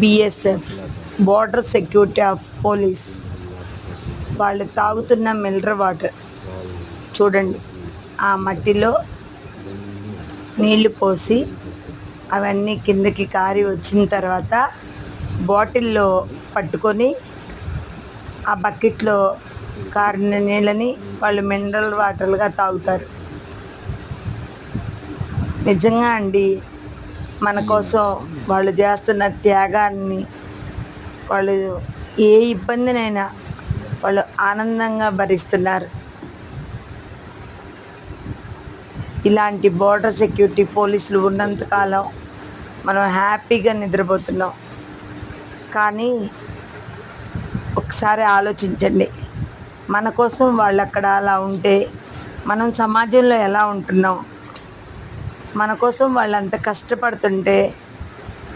BSF border security of police. వాళ్ళు తాగుతున్న mineral water. చూడండి. ఆ మట్టిలో నీళ్ళు పోసి అవన్నీ కిందకి కారి వచ్చిన తర్వాత బాటిల్లో పట్టుకొని ఆ బకెట్లో కారిన నీళ్ళని వాళ్ళు మినరల్ వాటర్లుగా తాగుతారు. నిజంగా అండి మన కోసం వాళ్ళు చేస్తున్న త్యాగాన్ని వాళ్ళు ఏ ఇబ్బందినైనా వాళ్ళు ఆనందంగా భరిస్తున్నారు. ఇలాంటి బోర్డర్ సెక్యూరిటీ పోలీసులు ఉన్నంతకాలం మనం హ్యాపీగా నిద్రపోతున్నాం. కానీ ఒకసారి ఆలోచించండి మన కోసం వాళ్ళు అక్కడ అలా ఉంటే మనం సమాజంలో ఎలా ఉంటున్నాం? మన కోసం వాళ్ళు అంత కష్టపడుతుంటే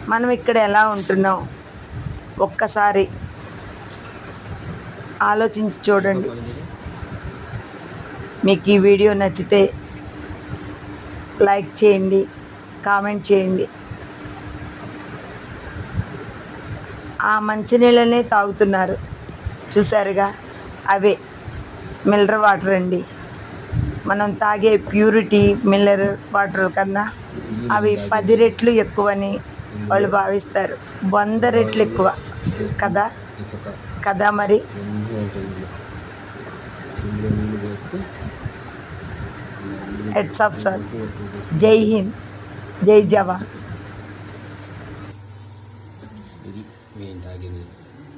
మనం ఇక్కడ ఎలా ఉంటున్నాం? ఒక్కసారి ఆలోచించి చూడండి. మీకు ఈ వీడియో నచ్చితే లైక్ చేయండి కామెంట్ చేయండి. ఆ మంచినీళ్ళనే తాగుతున్నారు. చూసారుగా? అవే. మినరల్ వాటర్ అండి. మనం తాగే ప్యూరిటీ మిల్లర్ వాటర్ కన్నా అవి పది రెట్లు ఎక్కువని వాళ్ళు భావిస్తారు. వంద రెట్లు ఎక్కువ. కదా? కదా మరి? హెడ్స్ ఆఫ్ సార్ జై హింద్. జై జవాన్.